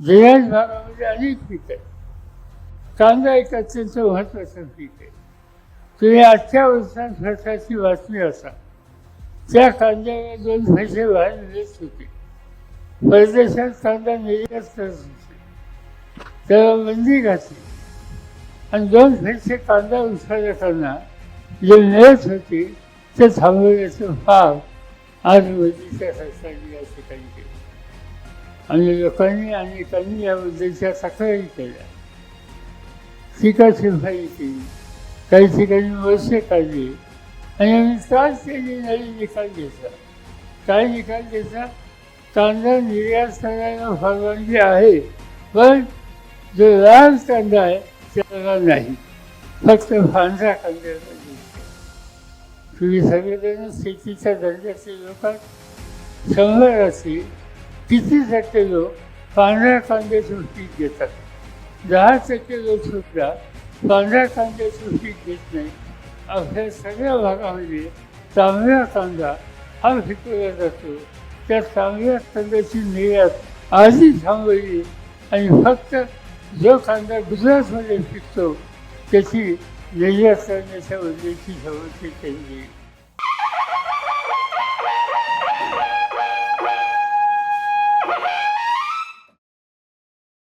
जिल्ह्यात भागामध्ये अनेक पीक आहेत कांदा एक अत्यंत महत्त्वाचं पीक आहे तुम्ही आजच्या वर्षात खर्चाची बातमी असा. त्या कांद्याला दोन पैसे बाहेर देत होते. परदेशात कांदा निर्यात करत होते. त्याला बंदी घातली. आणि दोन पैसे कांदा उत्पादकांना जे मिळत होते ते थांबवण्याचं भाव आज मोदीच्या सरकारने या ठिकाणी केलं. आणि लोकांनी आणि त्यांनी या याबद्दलच्या तक्रारी केल्या टीकाशिफाई केली. काही ठिकाणी वर्षे काढली. आणि आम्ही त्रास केली नाही निकाल घेतला. काय निकाल घेतला? कांदा निर्यात करायला परवानगी आहे पण जो लाल कांदा आहे त्याला नाही. फक्त पांढरा कांद्याला तुम्ही सगळेजण शेतीच्या दर्जाचे लोक शंभर असतील किती टक्के लोक पांढऱ्या कांद्याचं पीक घेतात? दहा टक्के लोक सुद्धा पांढऱ्या कांद्याचं पीक घेत नाही. आपल्या सगळ्या भागामध्ये तांबड्या कांदा हा पिकवला जातो त्या तांबड्या कांद्याची निर्यात आधी थांबवली आणि फक्त जो कांदा गुजरातमध्ये पिकतो त्याची निर्यात करण्याच्या बद्दलची समस्या केली